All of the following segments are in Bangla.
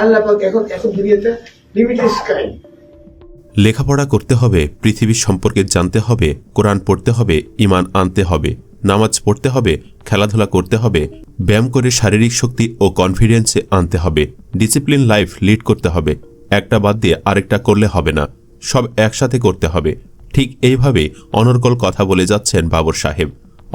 আল্লাহ পাক এখন এখন দুনিয়াতে লিমিটেড স্কাই লেখাপড়া করতে হবে পৃথিবীর সম্পর্কে জানতে হবে, কোরআন পড়তে হবে ইমান আনতে হবে, নামাজ পড়তে হবে, খেলাধুলা করতে হবে, ব্যায়াম করে শারীরিক শক্তি ও কনফিডেন্সে আনতে হবে ডিসিপ্লিন লাইফ লিড করতে হবে, একটা বাদ দিয়ে আরেকটা করলে হবে না, সব একসাথে করতে হবে। ঠিক এইভাবে অনর্গল কথা বলে যাচ্ছেন বাবর সাহেব।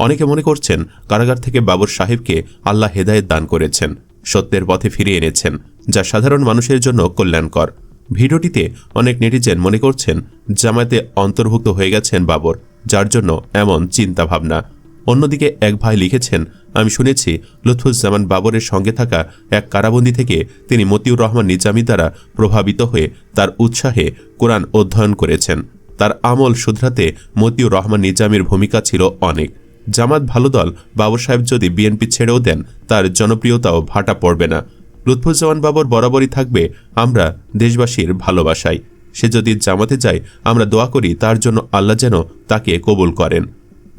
অনেকে মনে করছেন কারাগার থেকে বাবর সাহেবকে আল্লাহ হেদায়েত দান করেছেন। সত্যের পথে ফিরিয়ে এনেছেন, যা সাধারণ মানুষের জন্য কল্যাণকর। ভিডিওটিতে অনেক নেটিজেন মনে করছেন, জামায়াতে অন্তর্ভুক্ত হয়ে গেছেন বাবর, যার জন্য এমন চিন্তা ভাবনা অন্যদিকে এক ভাই লিখেছেন, আমি শুনেছি লুৎফুজ্জামান বাবরের সঙ্গে থাকা এক কারাবন্দি থেকে তিনি মতিউর রহমান নিজামী দ্বারা প্রভাবিত হয়ে তার উৎসাহে কোরআন অধ্যয়ন করেছেন। তার আমল শুধরাতে মতিউর রহমান নিজামীর ভূমিকা ছিল অনেক। জামাত ভালো দল বাবর সাহেব যদি বিএনপি ছেড়েও দেন, তার জনপ্রিয়তাও ভাটা পড়বে না। লুৎফুজ্জামান বাবর বরাবরই থাকবে আমরা দেশবাসীর ভালোবাসায়। সে যদি জামাতে যায়, আমরা দোয়া করি তার জন্য আল্লাহ যেন তাকে কবুল করেন।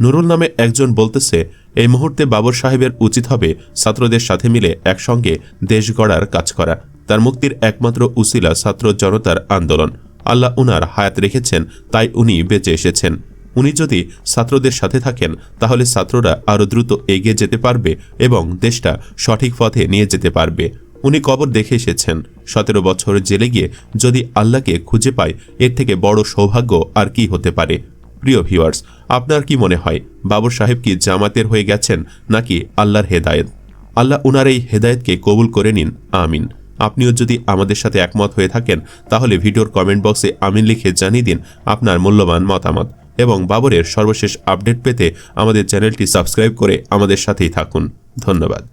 নুরুল নামে একজন বলতেছে, এই মুহূর্তে বাবর সাহেবের উচিত হবে ছাত্রদের সাথে মিলে একসঙ্গে দেশ গড়ার কাজ করা। তার মুক্তির একমাত্র উসিলা ছাত্র জনতার আন্দোলন। আল্লাহ উনার হায়াত রেখেছেন, তাই উনি বেঁচে এসেছেন। উনি যদি ছাত্রদের সাথে থাকেন, তাহলে ছাত্ররা আরও দ্রুত এগিয়ে যেতে পারবে এবং দেশটা সঠিক পথে নিয়ে যেতে পারবে। উনি কবর দেখে এসেছেন। সতেরো বছর জেলে গিয়ে যদি আল্লাহকে খুঁজে পায় এর থেকে বড় সৌভাগ্য আর কি হতে পারে? প্রিয় ভিউয়ার্স, আপনার কি মনে হয়, বাবর সাহেব কি জামাতের হয়ে গেছেন নাকি আল্লাহর হেদায়েত? আল্লাহ উনার এই হেদায়েতকে কবুল করে নিন। আমিন। আপনিও যদি আমাদের সাথে একমত হয়ে থাকেন, তাহলে ভিডিওর কমেন্ট বক্সে আমিন লিখে জানিয়ে দিন আপনার মূল্যবান মতামত। এবং বাবরের সর্বশেষ আপডেট পেতে আমাদের চ্যানেলটি সাবস্ক্রাইব করে আমাদের সাথেই থাকুন। ধন্যবাদ।